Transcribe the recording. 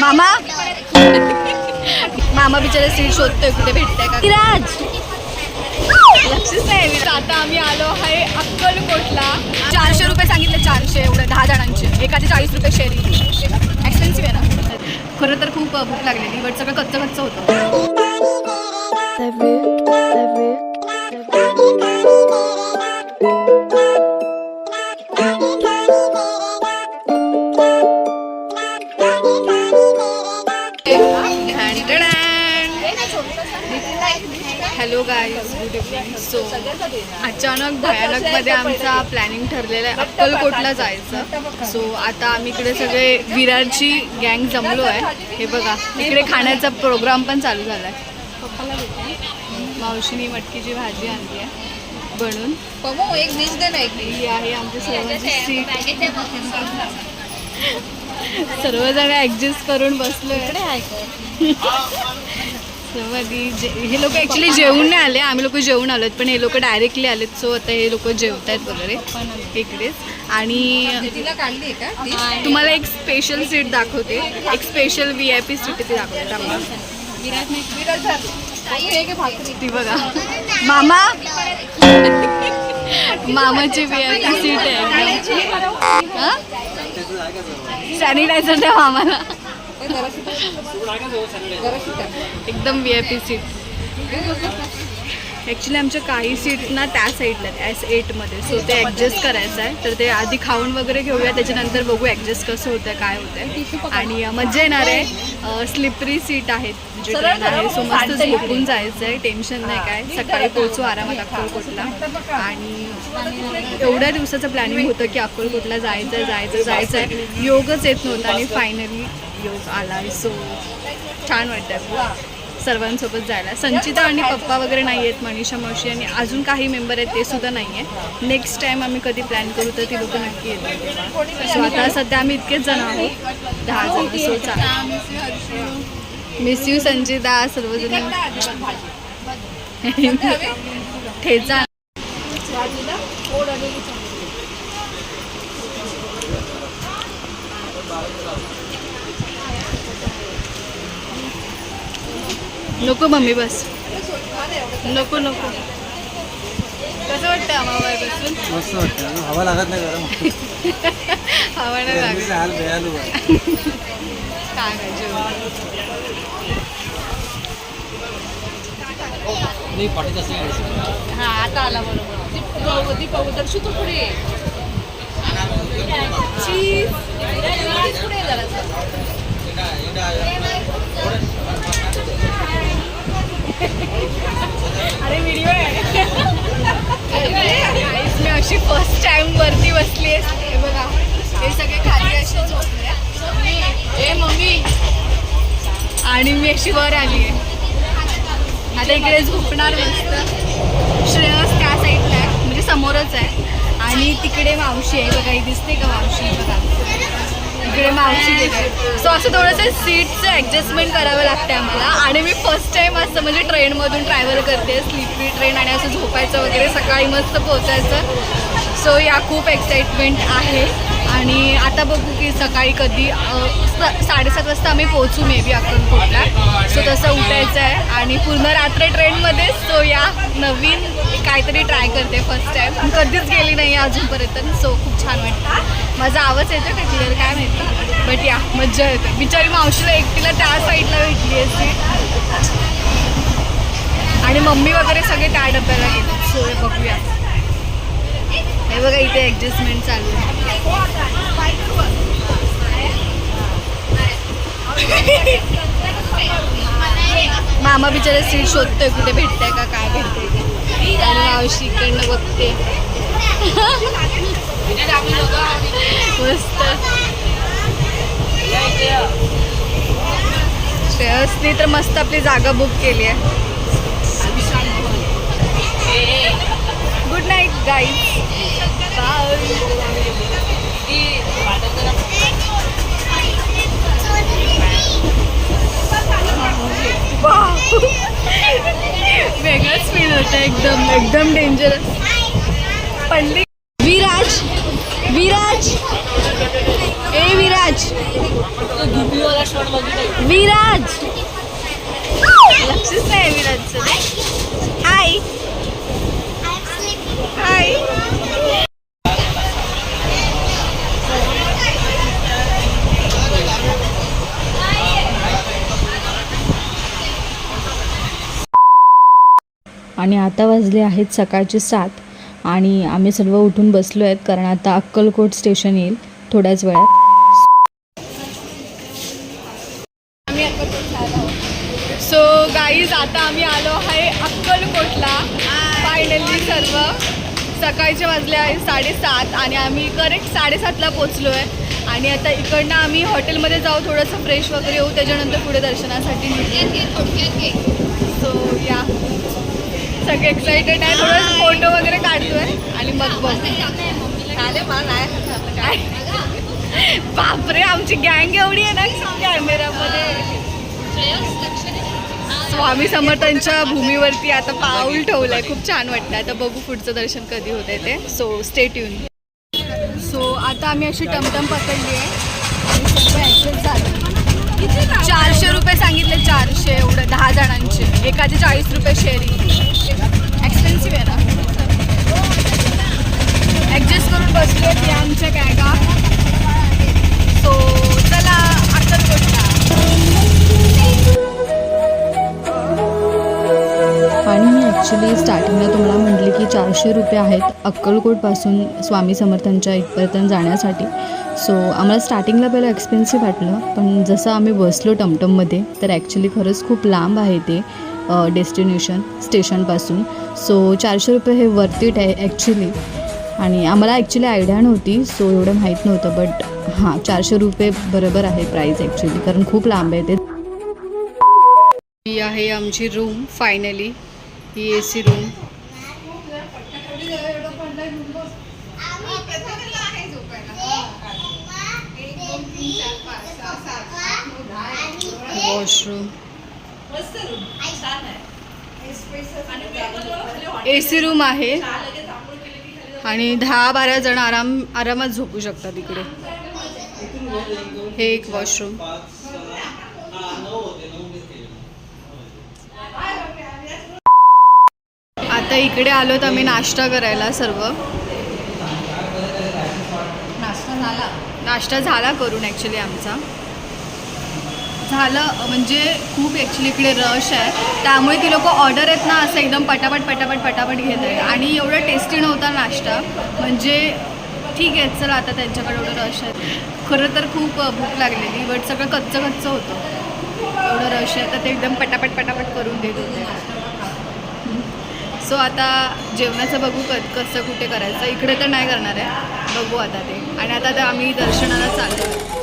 मामा? मामा बिचारे सीट शोधतोय कुठे भेटतंय का? विराज लक्षच नाही आता आम्ही आलो आहे अक्कलकोटला. चारशे रुपये सांगितले चारशे एवढे दहा जणांचे. एकाचे चाळीस रुपये शेअरिंग एक्सपेन्सिव्ह आहे ना? खरं तर खूप भूक लागलेली बट सगळं कच्चं कच्चं होतं hello guys good evening so अचानक भयानकमध्ये आमचा प्लॅनिंग ठरलेला आहे. अक्कलकोटला जायचं. सो आता आम्ही इकडे सगळे विरारची गँग जमलो आहे. हे बघा इकडे खाण्याचा प्रोग्राम पण चालू झाला आहे मावशीने मटकीची भाजी आणली आहे. बनून. पमो एक डिश दे ना एक ही आहे आमच्या सर्वांची सीट सर्वजण ऍडजस्ट करून बसलो आहे मध्ये जे हे लोक ॲक्च्युली जेवून नाही आले. आम्ही लोक जेवून आलोत पण हे लोक डायरेक्टली आलेत. सो आता हे लोक जेवत आहेत वगैरे. इकडेच. आणि? तुम्हाला एक स्पेशल सीट दाखवते. एक special V I P seat ती दाखवते. आम्हाला ती बघा. मामा? मामाची व्ही आय पी सीट आहे. सॅनिटायझर द्या मामाला. एकदम V I P seat actually आमच्या काही सीट ना त्या साईडला एस एटमध्ये सो ते ॲडजस्ट करायचं आहे. तर ते आधी खाऊन वगैरे घेऊया. त्याच्यानंतर बघू ॲडजस्ट कसं होतं काय होतं आणि अं, मज्जा येणार आहे. स्लिपरी सीट आहेत. म्हणजे ट्रेन आहे सो मस्त झोपून जायचं आहे टेन्शन नाही काय. सकाळी पोहोचू आरामात अक्कलकोटला. आणि एवढ्या दिवसाचं प्लॅनिंग होतं की अक्कलकोटला जायचं जायचं जायचं आहे योगच येत नव्हता. आणि फायनली योग आला सो छान वाटतं सर्वांसोबत जायला. संचिता आणि पप्पा वगैरे नाही आहेत मनीषा मावशी आणि अजून काही मेंबर आहेत ते सुद्धा नाही आहे नेक्स्ट टाईम आम्ही कधी प्लॅन करू तर ती लोक नक्की येतील. सो आता सध्या आम्ही इतकेच जण आहोत. दहा जण. सो चालेल. मिस यू संचिता सर्वजण. ठेचा. नको मम्मी बस. नको नको. कसं वाटतं आम्हाला बसून? मस्त वाटतं? हवा लागत नाही गरम. हवा नाही लागत. हाल बेहालू काय नाही जेवण. नाही पाठी तसं हा आता आला बरोबर. दर्शू तू पुढे. ये. चीज विराज पुढे ये जरासं. अरे व्हिडिओ आहे Guys, मी अशी फर्स्ट टाइम वरती बसली आहे. बघा हे सगळे खाली असे झोपले. ए मम्मी. आणि मी अशी वर आली आहे. आता इकडे झोपणार मस्त. श्रेयस त्या साईडला आहे म्हणजे समोरच आहे. आणि तिकडे मावशी आहे बघा ही दिसते का मावशी? बघा. इकडे मावशी गेले. सो असं थोडंसं सीटचं ॲडजस्टमेंट करावं लागतं आम्हाला. आणि मी फर्स्ट टाईम असं म्हणजे ट्रेनमधून ट्रॅव्हल करते. स्लीपी ट्रेन आणि असं झोपायचं वगैरे सकाळी मस्त पोचायचं सो या खूप एक्साइटमेंट आहे. आणि आता बघू की सकाळी कधी स- साडेसात वाजता आम्ही पोहोचू मे बी अक्कलकोटला सो तसं जायचं आहे. आणि पूर्ण रात्र ट्रेनमध्ये सो या नवीन काहीतरी ट्राय करते फर्स्ट टाईम कधीच गेली नाही अजूनपर्यंत. सो खूप छान वाटतं. माझा आवाज येतो का? क्लिअर काय माहिती? बट या मज्जा येते. बिचारी मावशीला एकटीला त्या साईडला भेटली असते. आणि मम्मी वगैरे सगळे त्या डब्याला गेले सो हे बघूया. हे बघा इथे ॲडजस्टमेंट चालू आहे. मामा बिचारे सीट शोधतोय कुठे भेटतंय का काय भेटतंय आणि मावशी इकडनं बघते. मस्त. श्रेयसनी तर मस्त आपली जागा बुक केली आहे. गुड नाईट गाईड होतं एकदम एकदम डेंजरस पडली विराज विराज. ए विराज. विराज. लक्षच नाही विराजचं. हाय हाय आणि आता वाजले आहेत सकाळचे सात. आणि आम्ही सर्व उठून बसलो आहेत कारण आता अक्कलकोट स्टेशन येईल थोड्याच वेळात. सो गाईज आता आम्ही आलो आहे अक्कलकोटला. फायनली सर्व. सकाळचे वाजले आहे साडेसात आणि आम्ही करेक्ट साडेसातला पोचलो आहे आणि आता इकडनं आम्ही हॉटेलमध्ये जाऊ थोडंसं फ्रेश वगैरे होऊ त्याच्यानंतर पुढे दर्शनासाठी सो सगळे एक्साइटेड आहे. थोडं फोटो वगैरे काढतोय. आणि मग बघ. काय? बापरे आमची गँग एवढी आहे ना कॅमेरामध्ये स्वामी समर्थांच्या भूमीवरती आता पाऊल ठेवलंय. खूप छान वाटतं आता बघू पुढचं दर्शन कधी होतंय ते. सो स्टेट येऊन सो आता आम्ही अशी टमटम पकडली आहे. सांगितले चारशे एवढं दहा जणांचे. एकाचे चाळीस रुपये शेअरिंग एक्सपेन्सिव्ह आहे ना? ॲडजस्ट करून बसलो की आमच्या का? सो चला अक्कलकोटला आणि मी ॲक्च्युली स्टार्टिंगला तुम्हाला म्हटली की चारशे रुपये आहेत अक्कलकोटपासून स्वामी समर्थांच्या इथपर्यंत जाण्यासाठी. सो आम्हाला स्टार्टिंगला पहिलं एक्सपेन्सिव्ह वाटलं. पण जसं आम्ही बसलो टमटममध्ये तर ॲक्च्युली खरंच खूप लांब आहे ते डेस्टिनेशन स्टेशनपासून सो चारशे रुपये हे वर्थिट आहे ॲक्च्युली आणि आम्हाला ॲक्च्युली आयडिया नव्हती सो एवढं माहीत नव्हतं. बट हां चारशे रुपये बरोबर आहे प्राईस ॲक्च्युली कारण खूप लांब आहे ते. ही आहे आमची room finally he A C room washroom A C room आहे. आणि दहा बारा जण आराम आरामात झोपू शकतात इकडे. हे एक वॉशरूम आता इकडे आलोत आम्ही नाश्ता करायला सर्व नाश्ता झाला नाश्ता झाला करून ॲक्च्युली आमचा. झालं म्हणजे खूप ॲक्च्युली इकडे रश आहे. त्यामुळे ती लोक ऑर्डर आहेत ना असं एकदम पटापट पटापट पटापट घेत आहेत. आणि एवढं टेस्टी नव्हता नाश्ता. म्हणजे ठीक आहे चला आता त्यांच्याकडे एवढं रश आहे. खरं तर खूप भूक लागलेली बट सगळं कच्चं कच्चं होतं. एवढं रश आहे तर ते एकदम पटापट पटापट करून देत होते. सो आता जेवणाचं बघू क कसं कुठे करायचं. इकडे तर नाही करणार आहे. बघू आता ते. आणि आता तर आम्ही दर्शनाला चाललो